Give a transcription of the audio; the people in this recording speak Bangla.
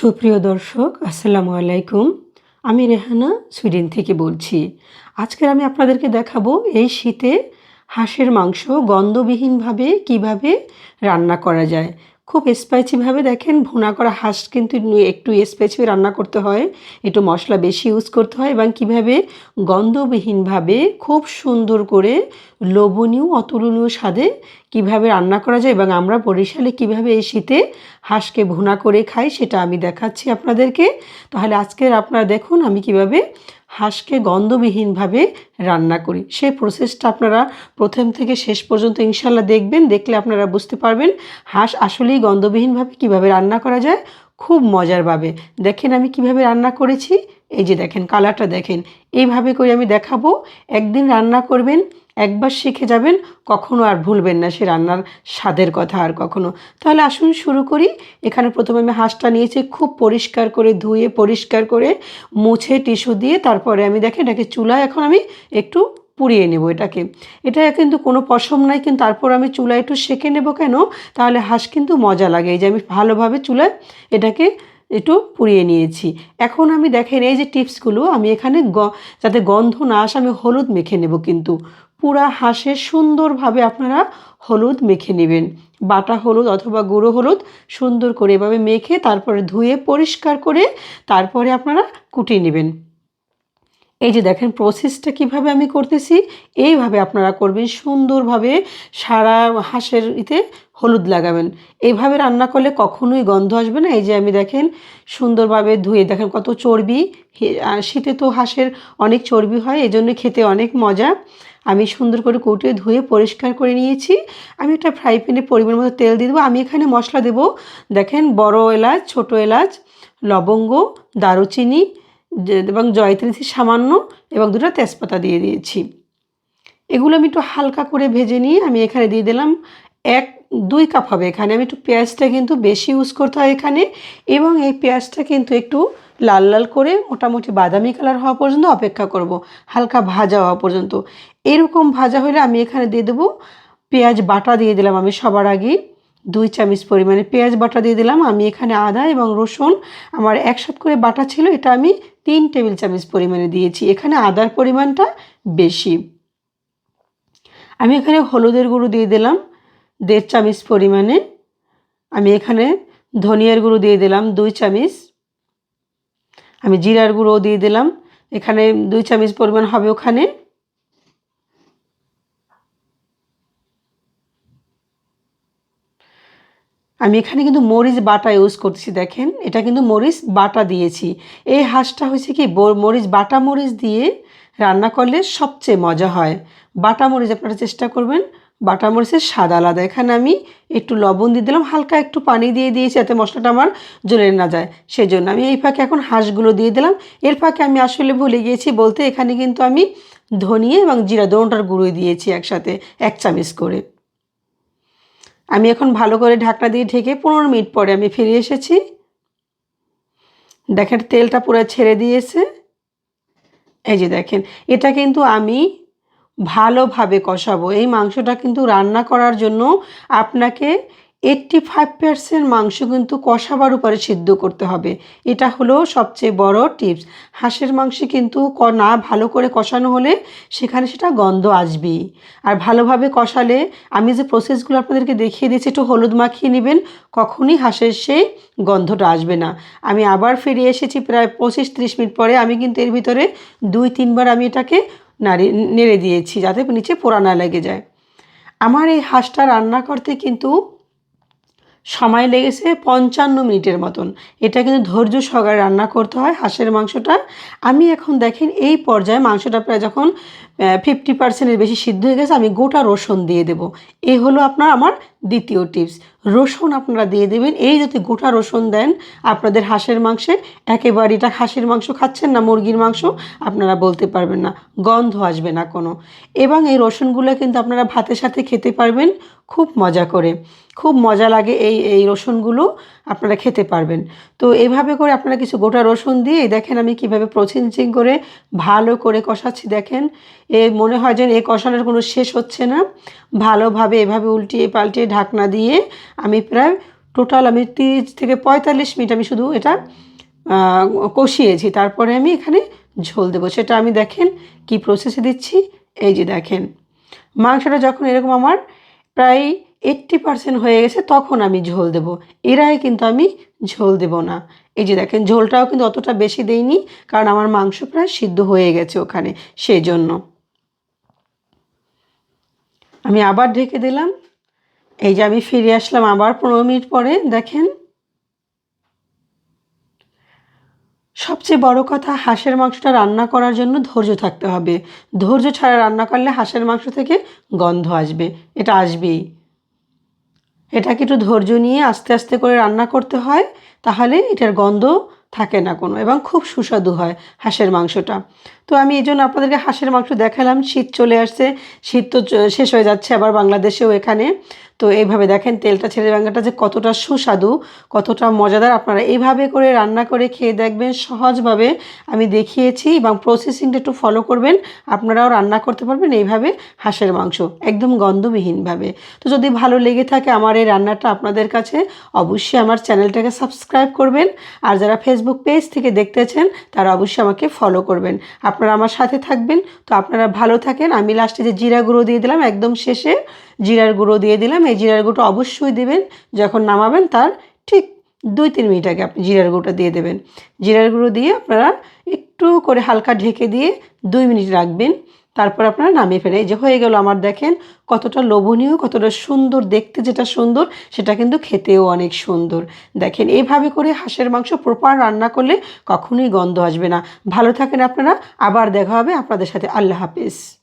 সুপ্রিয় দর্শক, আসসালামু আলাইকুম। আমি রেহানা, সুইডেন থেকে বলছি। আজকের আমি আপনাদেরকে দেখাবো এই শীতে হাঁসের মাংস গন্ধবিহীনভাবে কীভাবে রান্না করা যায়। খুব স্পাইসিভাবে দেখেন, ভুনা করা হাঁস কিন্তু একটু স্পাইসি রান্না করতে হয়। একটু মশলা বেশি ইউজ করতে হয় এবং কীভাবে গন্ধবিহীনভাবে খুব সুন্দর করে লোভনীয়, অতুলনীয় স্বাদে কীভাবে রান্না করা যায় এবং আমরা বরিশালে কীভাবে এই শীতে হাঁসকে ভুনা করে খাই সেটা আমি দেখাচ্ছি আপনাদেরকে। তাহলে আজকের আপনারা দেখুন আমি কীভাবে হাঁসকে গন্ধবিহীনভাবে রান্না করি। সেই প্রসেসটা আপনারা প্রথম থেকে শেষ পর্যন্ত ইনশাল্লাহ দেখবেন, দেখলে আপনারা বুঝতে পারবেন হাঁস আসলেই গন্ধবিহীনভাবে কীভাবে রান্না করা যায়, খুব মজার ভাবে। দেখেন আমি কীভাবে রান্না করেছি? এই যে দেখেন কালারটা দেখেন। এইভাবে করে আমি দেখাবো। একদিন রান্না করবেন একবার শিখে যাবেন, কখনো আর ভুলবেন না সে রান্নার স্বাদের কথা আর কখনো। তাহলে আসুন শুরু করি। এখানে প্রথমে আমি হাঁসটা নিয়েছি, খুব পরিষ্কার করে ধুয়ে, পরিষ্কার করে মুছে টিস্যু দিয়ে তারপরে আমি দেখেন এটাকে চুলায় এখন আমি একটু পুড়িয়ে নেব এটাকে। এটা কিন্তু কোনো পশম নাই, কিন্তু তারপর আমি চুলায় একটু সেঁকে নেব কেন? তাহলে হাঁস কিন্তু মজা লাগে। এই যে আমি ভালোভাবে চুলায় এটাকে একটু পুড়িয়ে নিয়েছি। এখন আমি দেখেন এই যে টিপসগুলো আমি এখানে গ, যাতে গন্ধ না আসে আমি হলুদ মেখে নেব কিন্তু। পুরা হাঁসে সুন্দরভাবে আপনারা হলুদ মেখে নেবেন। বাটা হলুদ অথবা গুঁড়ো হলুদ সুন্দর করে এভাবে মেখে তারপরে ধুয়ে পরিষ্কার করে তারপরে আপনারা কুটিয়ে নেবেন। এই যে দেখেন প্রসেসটা কীভাবে আমি করতেছি, এইভাবে আপনারা করবেন, সুন্দরভাবে সারা হাঁসের ইতে হলুদ লাগাবেন। এইভাবে রান্না করলে কখনোই গন্ধ আসবে না। এই যে আমি দেখেন সুন্দরভাবে ধুয়ে, দেখেন কত চর্বি শীতে তো হাঁসের অনেক চর্বি হয় এই খেতে অনেক মজা। আমি সুন্দর করে কুটে ধুয়ে পরিষ্কার করে নিয়েছি। আমি একটা ফ্রাই প্যানে পরিমাণ মতো তেল দিয়ে দেবো। আমি এখানে মশলা দেবো। দেখেন, বড় এলাচ, ছোট এলাচ, লবঙ্গ, দারুচিনি এবং জয়ত্রী সামান্য এবং দুটো তেজপাতা দিয়ে দিয়েছি। এগুলো আমি একটু হালকা করে ভেজে নিয়ে আমি এখানে দিয়ে দিলাম এক দুই কাপ হবে এখানে। আমি একটু পেঁয়াজটা কিন্তু বেশি ইউজ করতে হয় এখানে এবং এই পেঁয়াজটা কিন্তু একটু লাল লাল করে মোটামুটি বাদামি কালার হওয়া পর্যন্ত অপেক্ষা করব, হালকা ভাজা হওয়া পর্যন্ত। এরকম ভাজা হলে আমি এখানে দিয়ে দেবো পেঁয়াজ বাটা দিয়ে দিলাম আমি সবার আগে। দুই চামচ পরিমাণে পেঁয়াজ বাটা দিয়ে দিলাম আমি এখানে আদা এবং রসুন। আমার একসাথ করে বাটা ছিল, এটা আমি তিন টেবিল চামচ পরিমাণে দিয়েছি। এখানে আদার পরিমাণটা বেশি। আমি এখানে হলুদের গুঁড়ো দিয়ে দিলাম। দেড় চামচ পরিমাণে। আমি এখানে ধনিয়ার গুঁড়ো দিয়ে দিলাম দুই চামচ। আমি জিরার গুঁড়ো দিয়ে দিলাম। এখানে দুই চামচ পরিমাণ হবে ওখানে। আমি এখানে কিন্তু মরিচ বাটা ইউজ করছি, দেখেন। এটা কিন্তু মরিচ বাটা দিয়েছি। এই হাঁসটা হয়েছে কি মরিচ, বাটা মরিচ দিয়ে রান্না করলে সবচেয়ে মজা হয়। বাটা মরিচ আপনারা চেষ্টা করবেন বাটা মরিচের স্বাদ আলাদা। এখানে আমি একটু লবণ দিয়ে দিলাম, হালকা একটু পানি দিয়ে দিয়েছি যাতে মশলাটা আমার জ্বলে না যায় সেই জন্য আমি এই ফাঁকে এখন হাঁসগুলো দিয়ে দিলাম। এর ফাঁকে আমি আসলে ভুলে গিয়েছি বলতে, এখানে কিন্তু আমি ধনিয়া এবং জিরা দোনটার গুঁড়ো দিয়েছি একসাথে, এক চামচ করে। আমি এখন ভালো করে ঢাকনা দিয়ে ঢেকে পনেরো মিনিট পরে আমি ফিরে এসেছি। দেখেন তেলটা পুরো ছেড়ে দিয়েছে। এই যে দেখেন, এটা কিন্তু আমি ভালোভাবে কষাবো। এই মাংসটা কিন্তু রান্না করার জন্য আপনাকে এইট্টি ফাইভ পার্সেন্ট মাংস কিন্তু কষাবার উপরে সিদ্ধ করতে হবে। এটা হলো সবচেয়ে বড় টিপস। হাঁসের মাংসে কিন্তু না ভালো করে কষানো হলে সেখানে সেটা গন্ধ আসবেই। আর ভালোভাবে কষালে আমি যে প্রসেসগুলো আপনাদেরকে দেখিয়ে দিয়েছি, একটু হলুদ মাখিয়ে নেবেন, কখনই হাঁসের সেই গন্ধটা আসবে না। আমি আবার ফিরে এসেছি প্রায় পঁচিশ ত্রিশ মিনিট পরে। আমি কিন্তু এর ভিতরে দুই, তিনবার আমি এটাকে নাড়ি, নেড়ে দিয়েছি যাতে নিচে পোড়া না লেগে যায়। আমার এই হাঁসটা রান্না করতে কিন্তু সময় লেগেছে পঞ্চান্ন মিনিটের মতন। এটা কিন্তু ধৈর্য সহকারে রান্না করতে হয় হাঁসের মাংসটা। আমি এখন দেখেন এই পর্যায়ে মাংসটা প্রায় যখন ফিফটি পার্সেন্টের বেশি সিদ্ধ হয়ে গেছে, আমি গোটা রসুন দিয়ে দেব। এই হলো আপনার, আমার দ্বিতীয় টিপস রসুন আপনারা দিয়ে দেবেন। এই যদি গোটা রসুন দেন, আপনাদের হাঁসের মাংসে, একেবারে এটা হাঁসের মাংস খাচ্ছেন না, মুরগির মাংস, আপনারা বলতে পারবেন না, গন্ধ আসবে না কোনো। এবং এই রসুনগুলো কিন্তু আপনারা ভাতের সাথে খেতে পারবেন, খুব মজা করে। খুব মজা লাগে এই এই রসুনগুলো আপনারা খেতে পারবেন। তো এইভাবে করে আপনারা কিছু গোটা রসুন দিয়ে, দেখেন আমি কীভাবে প্রসেসিং করে ভালো করে কষাচ্ছি, দেখেন। এ মনে হয় যেন এ কষানোর কোনো শেষ হচ্ছে না। ভালোভাবে এভাবে উল্টিয়ে পাল্টিয়ে ঢাকনা দিয়ে আমি প্রায় টোটাল আমি তিরিশ থেকে পঁয়তাল্লিশ মিনিট আমি শুধু এটা কষিয়েছি। তারপরে আমি এখানে ঝোল দেবো। সেটা আমি দেখেন কি প্রসেসে দিচ্ছি। এই যে দেখেন, মাংসটা যখন এরকম আমার প্রায় এইট্টি পার্সেন্ট হয়ে গেছে, তখন আমি ঝোল দেব। এর আগে কিন্তু আমি ঝোল দেব না। এই যে দেখেন, ঝোলটাও কিন্তু অতটা বেশি দেইনি, কারণ আমার মাংস প্রায় সিদ্ধ হয়ে গেছে ওখানে সেই জন্য আমি আবার ঢেকে দিলাম। এই যে আমি ফিরে আসলাম আবার পনেরো মিনিট পরে, দেখেন। সবচেয়ে বড় কথা, হাঁসের মাংসটা রান্না করার জন্য ধৈর্য থাকতে হবে। ধৈর্য ছাড়া রান্না করলে হাঁসের মাংস থেকে গন্ধ আসবে, এটা আসবেই। এটাকে একটু ধৈর্য নিয়ে আস্তে আস্তে করে রান্না করতে হয়, তাহলে এটার গন্ধ থাকে না কোনো, এবং খুব সুস্বাদু হয় হাঁসের মাংসটা। তো আমি এই জন্য আপনাদেরকে হাঁসের মাংস দেখালাম। শীত চলে আসছে, শীত তো শেষ হয়ে যাচ্ছে আবার বাংলাদেশেও এখানে। তো এইভাবে দেখেন, তেলটা ছেড়ে বাঙ্গাটা যে কতটা সুস্বাদু, কতটা মজাদার। আপনারা এইভাবে করে রান্না করে খেয়ে দেখবেন, সহজভাবে আমি দেখিয়েছি এবং প্রসেসিংটা একটু ফলো করবেন। আপনারাও রান্না করতে পারবেন এইভাবে হাঁসের মাংস, একদম গন্ধবিহীনভাবে। তো যদি ভালো লেগে থাকে আমার এই রান্নাটা আপনাদের কাছে, অবশ্যই আমার চ্যানেলটাকে সাবস্ক্রাইব করবেন। আর যারা ফেসবুক পেজ থেকে দেখতেছেন, তারা অবশ্যই আমাকে ফলো করবেন। আপনারা আমার সাথে থাকবেন। তো আপনারা ভালো থাকেন। আমি লাস্টে যে জিরা গুঁড়ো দিয়ে দিলাম, একদম শেষে জিরার গুঁড়ো দিয়ে দিলাম। এই জিরার গুঁড়ো অবশ্যই দেবেন। যখন নামাবেন তার ঠিক দুই তিন মিনিট আগে আপনি জিরার গুঁড়োটা দিয়ে দেবেন। জিরার গুঁড়ো দিয়ে আপনারা একটু করে হালকা ঢেকে দিয়ে দুই মিনিট রাখবেন। তারপর আপনারা নামিয়ে ফেলে। এই যে হয়ে গেল আমার দেখেন, কতটা লোভনীয়, কতটা সুন্দর, দেখতে যেটা সুন্দর, সেটা কিন্তু খেতেও অনেক সুন্দর। দেখেন এইভাবে করে হাঁসের মাংস প্রপার রান্না করলে কখনোই গন্ধ আসবে না। ভালো থাকেন আপনারা, আবার দেখা হবে আপনাদের সাথে। আল্লাহ হাফেজ।